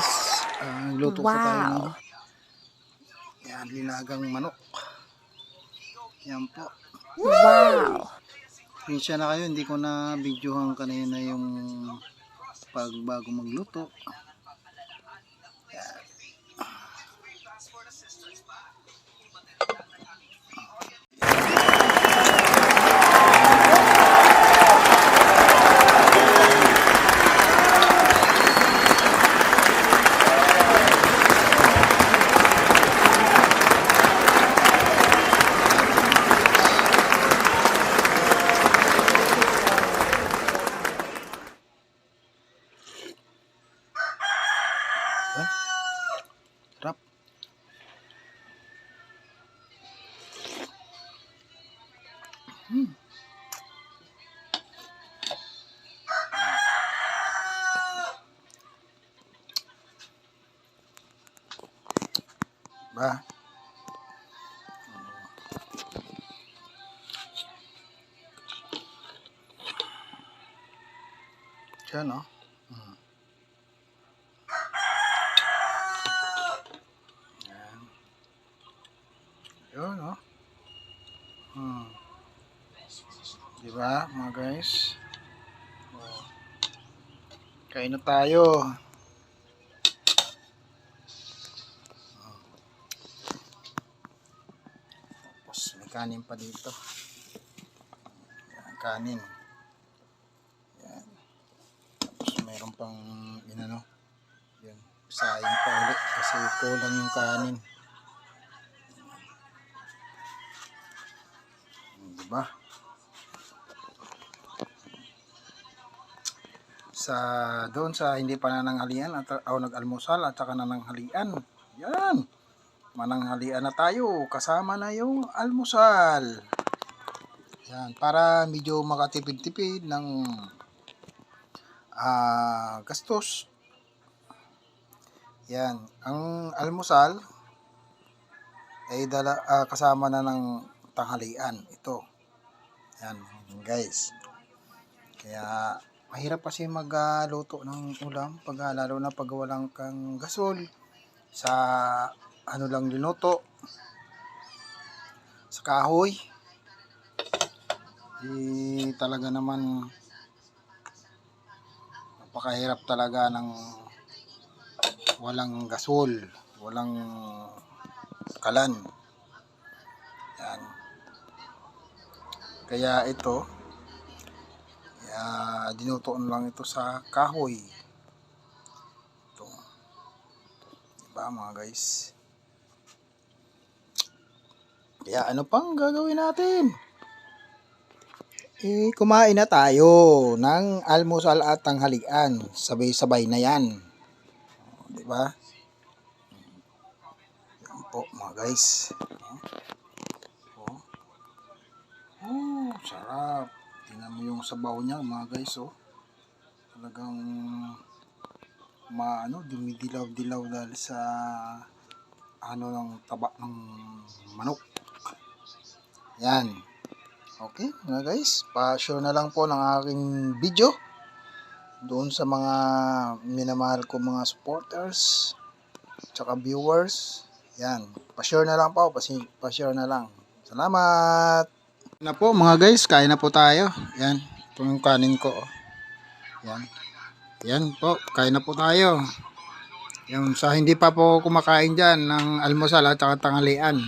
guys, Ah, luto po tayo ng Wow. yan, linagang manok. Yan po. Wow. Pinsya na kayo, hindi ko na videohan kanina yung pag bago magluto. Hmm. Ba? Diyan, no? Hmm. Yan. Yun, no? Hmm. Diba, mga guys? Oh. Kain na tayo. Tapos, may kanin pa dito. Yan, kanin. Yan. Tapos, mayroon pang, inano, yan, sayang pa ulit kasi kulang yung kanin. Diba? Sa doon sa hindi pa nananghalian at o nag-almusal at saka nananghalian. Yan. Mananghalian na tayo kasama na yung almusal. Yan, para medyo makatipid-tipid ng ah gastos. Yan, ang almusal ay dala, ah, kasama na ng tanghalian. Ito. Yan, guys. Kaya mahirap kasi magluto ng ulam pag ah, lalo na pag walang kang gasol sa ano lang linuto sa kahoy. Di talaga naman napakahirap talaga ng walang gasol walang kalan. Yan. Kaya ito kaya dinutuon lang ito sa kahoy. Ito. Diba mga guys? Kaya ano pang gagawin natin? Eh, kumain na tayo ng almusal at tanghalian. Sabay-sabay na yan. O, Diba? Yan po mga guys. Oh. Oh, sarap. Tingnan mo yung sabaw niya mga guys oh. Talagang maano, dumidilaw-dilaw dahil sa ano ng taba ng manok. Yan. Okay, mga guys, pa-share na lang po ng aking video doon sa mga minamahal ko mga supporters tsaka viewers. Yan, pa-share na lang po, pa-share na lang. Salamat! Na po mga guys, kain na po tayo. Yan, ito yung kanin ko. oh. Yan. Yan po, kain na po tayo. Yan, sa hindi pa po kumakain dyan ng almusal at saka tanghalian.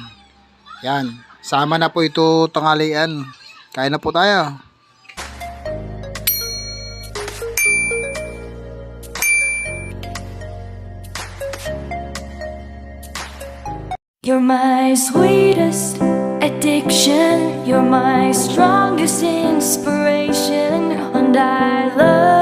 Yan, sama na po ito tanghalian. Kain na po tayo. You're my sweetest addiction. You're my strongest inspiration, and I love.